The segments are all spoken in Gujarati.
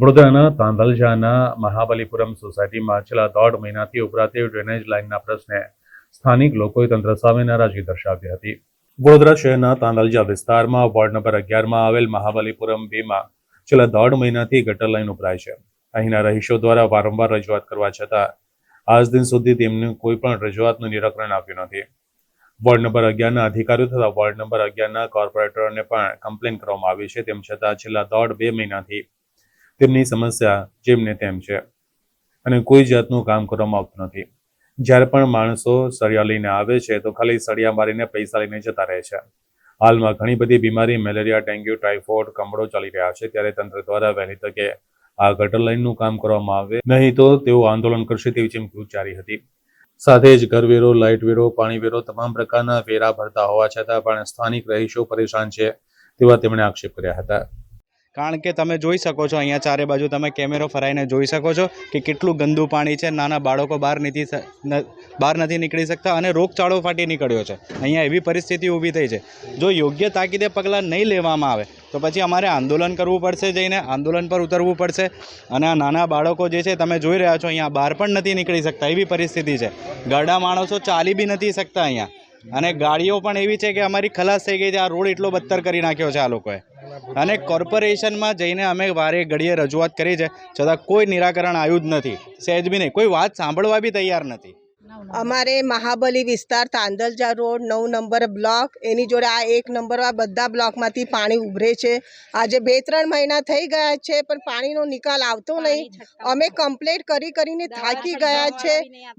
વડોદરાના તાંધલજાના મહાબલીપુરમ સોસાયટીમાં છેલ્લા દોઢ મહિનાથી ઉભરાતી ડ્રેનેજ લાઇનના પ્રશ્ને સ્થાનિક લોકોએ તંત્ર સામે નારાજગી દર્શાવી હતી. વડોદરા શહેરના તાંદલજા વિસ્તારમાં વોર્ડ નંબર અગિયારમાં આવેલ મહાબલીપુરમ બેમાં છેલ્લા દોઢ મહિનાથી ગટર લાઇન ઉભરાય છે. અહીંના રહીશો દ્વારા વારંવાર રજૂઆત કરવા છતાં આજ દિન સુધી તેમનું કોઈ પણ રજૂઆતનું નિરાકરણ આપ્યું નથી. વોર્ડ નંબર અગિયારના અધિકારીઓ તથા વોર્ડ નંબર અગિયારના કોર્પોરેટરોને પણ કમ્પ્લેન કરવામાં આવી છે. તેમ છતાં છેલ્લા દોઢ બે મહિનાથી તેમની સમસ્યા જેમને તેમ છે. અને કોઈ જાતનું કામ કરવામાં આવતું નથી. જ્યારે પણ માણસો સળિયા લઈને આવે છે, તો ખાલી સળિયા મારીને પૈસા લઈને જતા રહે છે. હાલમાં ઘણી બધી બીમારી, મેલેરિયા, ડેન્ગ્યુ, ટાઇફોઇડ, કમળો ચાલી રહ્યા છે. ત્યારે તંત્ર દ્વારા વહેલી તકે આ ગટર લાઇનનું કામ કરવામાં આવે. નહીં તો તેઓ આંદોલન કરશે તેવી ચીમકી ઉચ્ચારી હતી. સાથે જ ઘરવેરો લાઇટ વેરો પાણી વેરો તમામ પ્રકારના વેરા ભરતા હોવા છતાં પણ સ્થાનિક રહીશો પરેશાન છે તેવા તેમણે આક્ષેપ કર્યા હતા. કારણ કે તમે જોઈ શકો છો અહીંયા ચારે બાજુ તમે કેમેરો ફરાઈને જોઈ શકો છો કે કેટલું ગંદુ પાણી છે. નાના બાળકો બહાર નથી બહાર નથી નીકળી શકતા અને રોગચાળો ફાટી નીકળ્યો છે. અહીંયા એવી પરિસ્થિતિ ઊભી થઈ છે. જો યોગ્ય તાકીદે પગલાં નહીં લેવામાં આવે, તો પછી અમારે આંદોલન કરવું પડશે જઈને, આંદોલન પર ઉતરવું પડશે. અને આ નાના બાળકો જે છે, તમે જોઈ રહ્યા છો, અહીંયા બહાર પણ નથી નીકળી શકતા. એવી પરિસ્થિતિ છે. ગરડા માણસો ચાલી બી નથી શકતા અહીંયા. અને ગાડીઓ પણ એવી છે કે અમારી ખલાસ થઈ ગઈ છે. આ રોડ એટલો બદતર કરી નાખ્યો છે આ લોકોએ. અને કોર્પોરેશનમાં જઈને અમે વારે ઘડીએ રજૂઆત કરી છે, છતાં કોઈ નિરાકરણ આવ્યું જ નથી. સહેજ બી નહીં કોઈ વાત સાંભળવા બી તૈયાર નથી. અમારે મહાબલી વિસ્તાર તાંદલજા રોડ નવ નંબર બ્લોક. એની જોડે આ એક નંબર આ બધા બ્લોકમાંથી પાણી ઉભરે છે. આજે બે ત્રણ મહિના થઈ ગયા છે પણ પાણીનો નિકાલ આવતો નહીં. અમે કમ્પ્લેટ કરી કરીને થાકી ગયા છે.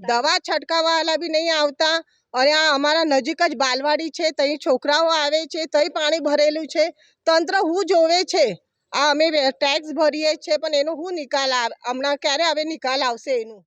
દવા છંટકાવવાલા બી નહીં આવતા. અને આ અમારા નજીક જ બાલવાડી છે ત્યાં છોકરાઓ આવે છે ત્યાં પાણી ભરેલું છે. તંત્ર હું જોવે છે? આ અમે ટેક્સ ભરીએ છીએ પણ એનો શું નિકાલ આવે હમણાં ક્યારે હવે નિકાલ આવશે એનું?